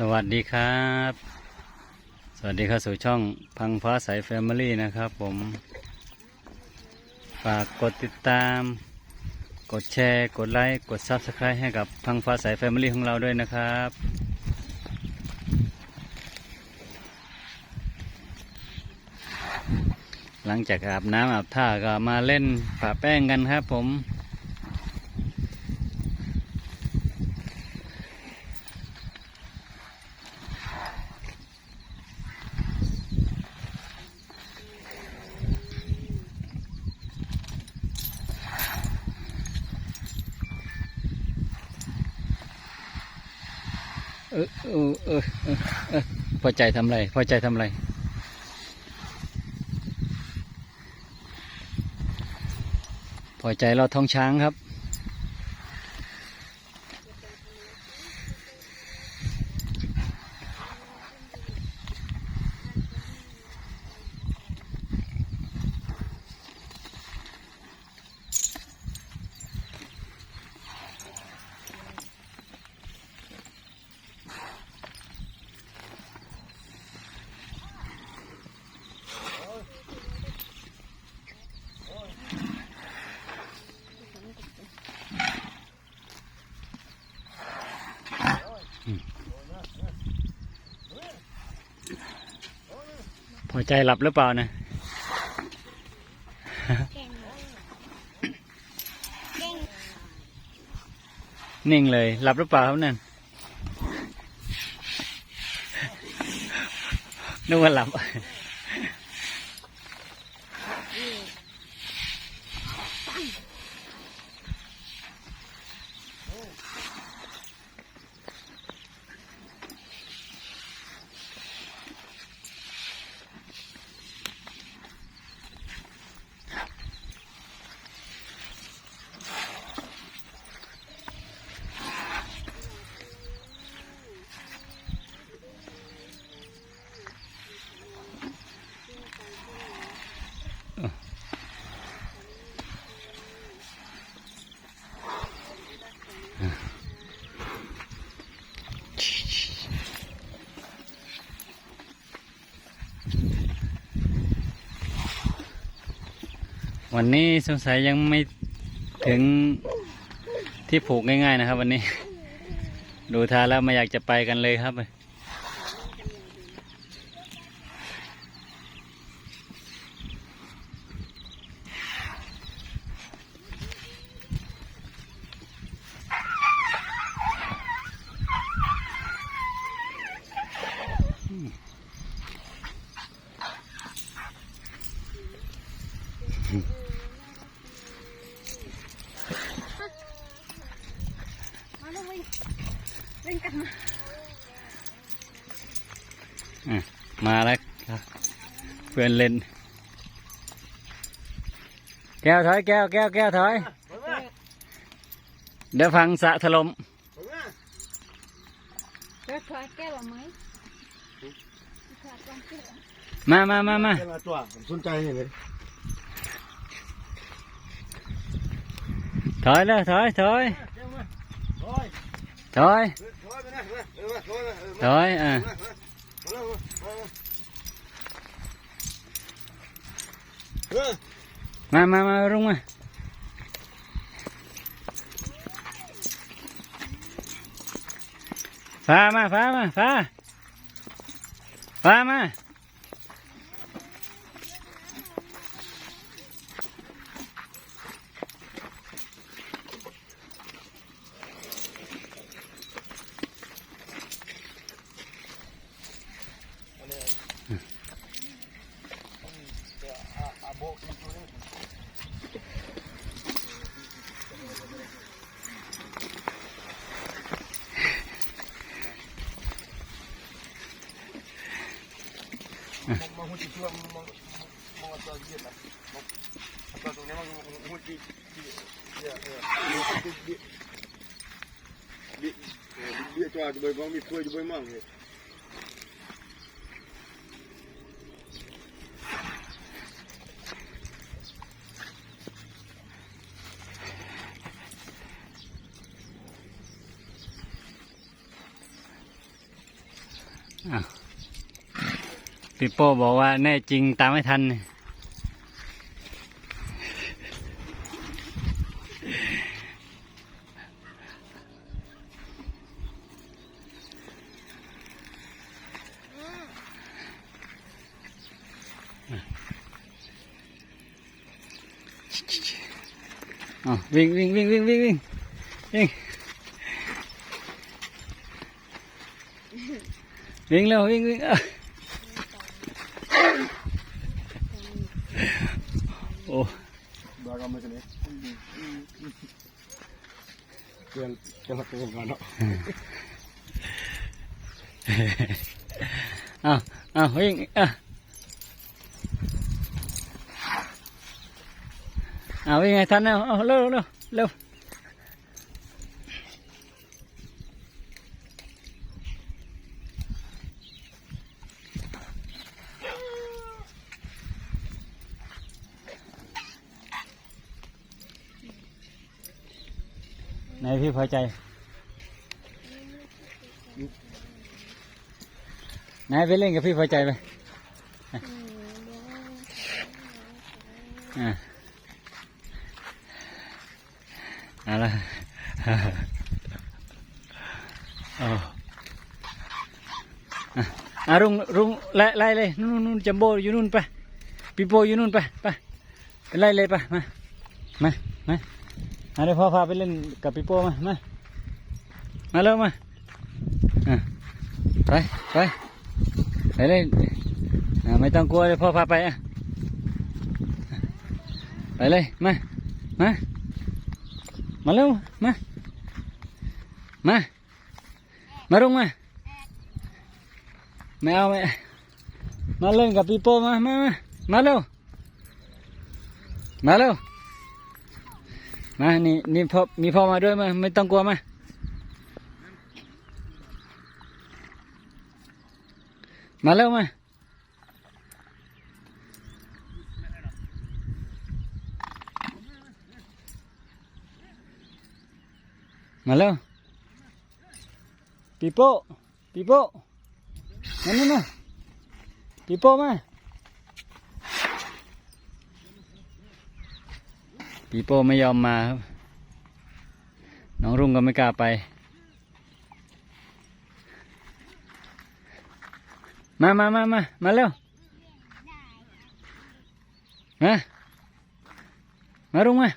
สวัสดีครับ สวัสดีครับสู่ช่องพังฟ้าใสแฟมิลี่นะครับผม ฝากกดติดตาม กดแชร์ กดไลค์ กด Subscribe ให้กับพังฟ้าใสแฟมิลี่ของเราด้วยนะครับ หลังจากอาบน้ำอาบท่าก็มาเล่นปะแป้งกันครับผม ออเออเออเออเออพอใจทำไรพอใจทำไรพอใจเราท้องช้างครับัวใจหลับหรือเปล่านะเนิ่งเลย หลับหรือเปล่าครับนั่นนึกว่าหลับ วันนี้สงสัยยังไม่ถึงที่ผูกง่ายๆนะครับ วันนี้ ดูท่าแล้วไม่อยากจะไปกันเลยครับ มาลูกวิ่งวิ่งกันมา อะมาแล้วครับเพื่อนเล่น แก้วถอยแก้วแก้วแก้วถอย เดี๋ยวฟังสะถล่มเดี๋ยวถอยแก้วหรอไหมถอยก่อนแก้วมามามามาเรื่องละตัวผมสนใจอย่างนี้ถอยแล้วถอยถอยโอ้ยถอยโอ้ยไปนะเออโอ้ยถอยอะ เออ มามามารุ่งมาฟ้ามาฟ้ามาฟ้าฟ้ามา มองหุ่นจีตัวมองมองตัวเยี่ยมนะตัวตรงนี้มองหุ่นจีเยี่ยเออเยี่ยเยี่ยเยี่ยตัวจะไปมองมีถ้วยจะไปมั่งเลย อ อ้าวพี่โป้บอกว่าแน่จริงตามไม่ทันเนี่ยอ๋อวิ่งวิ่งวิ่งวิ่งวิ่งวิ่ง วิ่งเร็ววิ่งวิ่งโอ้ดากมาเฉยเกลือเกลือเกลือมาเนาะอ้าวอ้าววิ่งอ้าวอาววิ่งไงท่านเนาะเร็วเร็วเร็ว นพี่พอใจ ไหนไปเล่นกับพี่พอใจไปอะเอาละเอาอะรุงรุงไล่ไล่เลยนู่นนู่นจัมโบอยู่นู่นไปปีโปอยู่นู่นไปไปไล่เลยไปมามามา มาเดี๋ยวพ่อพาไปเล่นกับปีโป้มา มา มาเร็วมาอะไปไปไปเลยอ่าไม่ต้องกลัวเลยพ่อพาไปอะไปเลย มา มา มาเร็ว มา มา มาลงมา ไม่เอาไม่มาเล่นกับปีโป้มา มา มา มาเร็ว มาเร็ว มานี่นี่พ่อมีพ่อมาด้วยมาไม่ต้องกลัวมามาเร็วมามาเร็วปีโป้ปีโป้มานี่มาปีโป้มา ปีโป้ไม่ยอมมาครับ น้องรุ่งก็ไม่กล้าไป มามามามามาเร็วมามารุ่งมา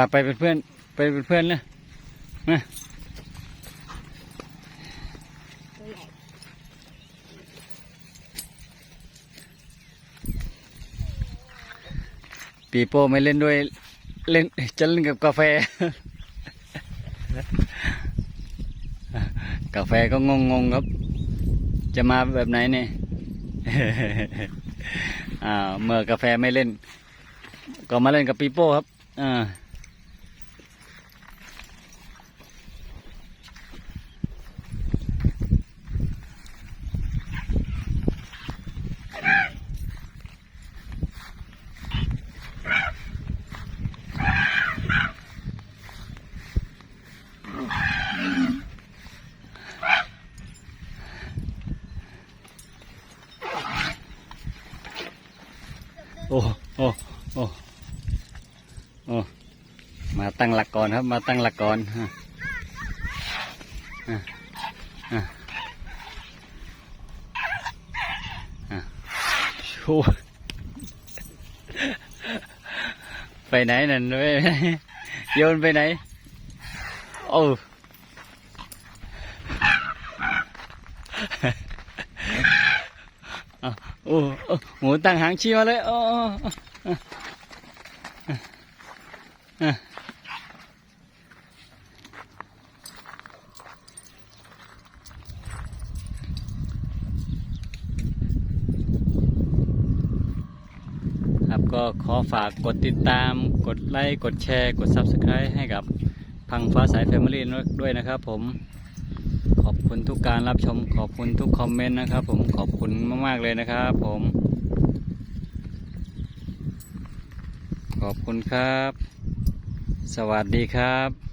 ป่าไปเป็นเพื่อน ไปเป็นเพื่อนเลยมาปีโป้ไม่เล่นด้วย เล่นจะเล่นกับกาแฟ กาแฟก็งงงๆครับ จะมาแบบไหนเนี่ยอ่าเมื่อกาแฟไม่เล่น ก็มาเล่นกับปีโป้ครับอ่า โอ้โอ้โอ้โอ้มาตั้งหลักก่ อนครับ มาตั้งหลักก่อนชูไปไหนนั่นเว้ยโยนไปไหน โอ้โอ้โอ้หมูตั้งหางชี้มาเลย โอ้ โอ้โอ้อะอะครับ ก็ขอฝากกดติดตาม กดไลค์กดแชร์ กด Subscribe ให้กับพังฟ้าสายแฟมิลี่ด้วยนะครับผมขอบคุณทุกการรับชมขอบคุณทุกคอมเมนต์นะครับ ผมขอบคุณมากๆเลยนะครับผมขอบคุณครับ สวัสดีครับ